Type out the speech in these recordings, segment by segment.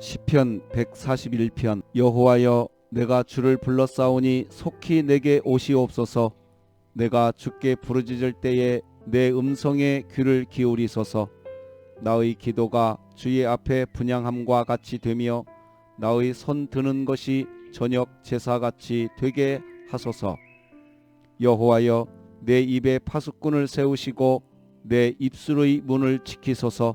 시편 141편 여호와여 내가 주를 불러싸우니 속히 내게 오시옵소서 내가 주께 부르짖을 때에 내 음성에 귀를 기울이소서. 나의 기도가 주의 앞에 분양함과 같이 되며 나의 손 드는 것이 저녁 제사같이 되게 하소서. 여호와여 내 입에 파수꾼을 세우시고 내 입술의 문을 지키소서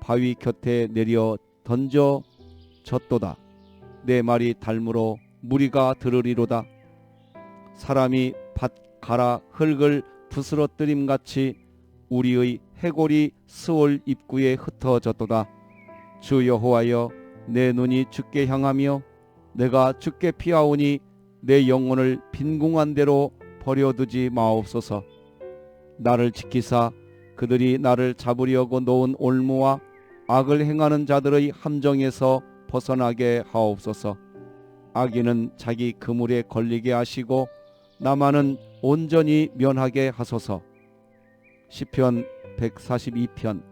바위 곁에 내려 던져 졌도다. 내 말이 달무로 무리가 들으리로다. 사람이 밭 가라 흙을 부스러뜨림 같이 우리의 해골이 스올 입구에 흩어졌도다. 주 여호와여 내 눈이 주께 향하며 내가 주께 피하오니 내 영혼을 빈궁한 대로 버려두지 마옵소서. 나를 지키사 그들이 나를 잡으려고 놓은 올무와 악을 행하는 자들의 함정에서 벗어나게 하옵소서. 악인은 자기 그물에 걸리게 하시고 나만은 온전히 면하게 하소서. 시편 142편.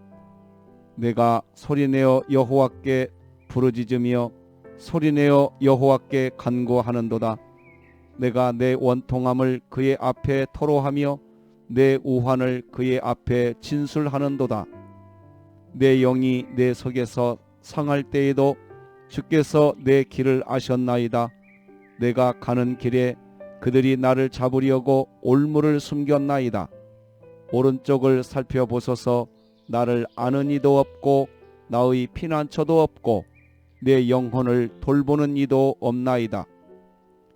내가 소리내어 여호와께 부르짖으며 소리내어 여호와께 간구하는도다. 내가 내 원통함을 그의 앞에 토로하며 내 우환을 그의 앞에 진술하는도다 내 영이 내 속에서 상할 때에도 주께서 내 길을 아셨나이다. 내가 가는 길에 그들이 나를 잡으려고 올무를 숨겼나이다. 오른쪽을 살펴보소서. 나를 아는 이도 없고 나의 피난처도 없고 내 영혼을 돌보는 이도 없나이다.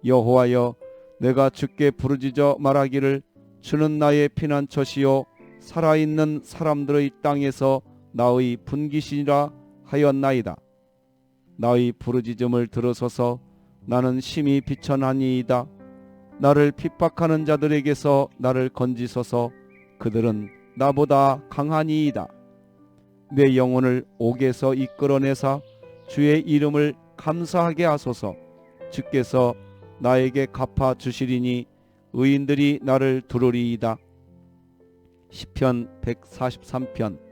여호와여 내가 주께 부르짖어 말하기를 주는 나의 피난처시요 살아있는 사람들의 땅에서 나의 분기시라 하였나이다. 나의 부르짖음을 들으소서 나는 심히 비천하니이다. 나를 핍박하는 자들에게서 나를 건지소서 그들은 나보다 강하니이다. 내 영혼을 옥에서 이끌어내사 주의 이름을 감사하게 하소서. 주께서 나에게 갚아 주시리니 의인들이 나를 두르리이다. 시편 143편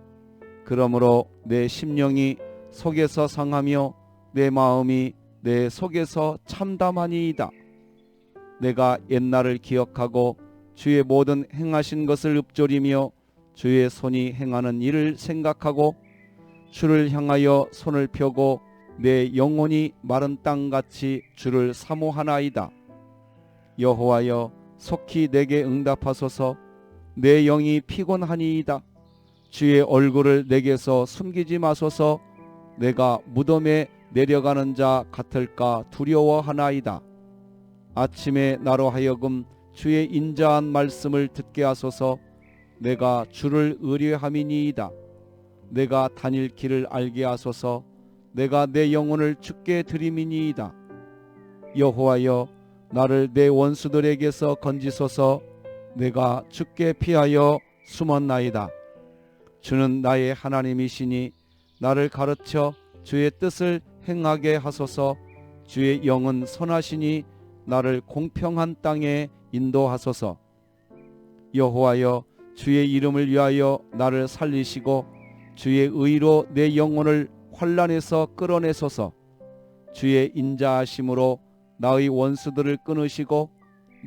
그러므로 내 심령이 속에서 상하며 내 마음이 내 속에서 참담하니이다. 내가 옛날을 기억하고 주의 모든 행하신 것을 읊조리며 주의 손이 행하는 일을 생각하고 주를 향하여 손을 펴고 내 영혼이 마른 땅같이 주를 사모하나이다. 여호와여 속히 내게 응답하소서 내 영이 피곤하니이다. 주의 얼굴을 내게서 숨기지 마소서 내가 무덤에 내려가는 자 같을까 두려워하나이다. 아침에 나로 하여금 주의 인자한 말씀을 듣게 하소서 내가 주를 의뢰함이니이다. 내가 다닐 길을 알게 하소서 내가 내 영혼을 주께 드림이니이다. 여호와여 나를 내 원수들에게서 건지소서 내가 주께 피하여 숨었나이다. 주는 나의 하나님이시니 나를 가르쳐 주의 뜻을 행하게 하소서. 주의 영은 선하시니 나를 공평한 땅에 인도하소서. 여호와여 주의 이름을 위하여 나를 살리시고 주의 의로 내 영혼을 환란에서 끌어내소서. 주의 인자하심으로 나의 원수들을 끊으시고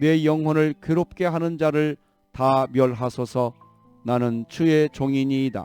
내 영혼을 괴롭게 하는 자를 다 멸하소서 나는 주의 종이니이다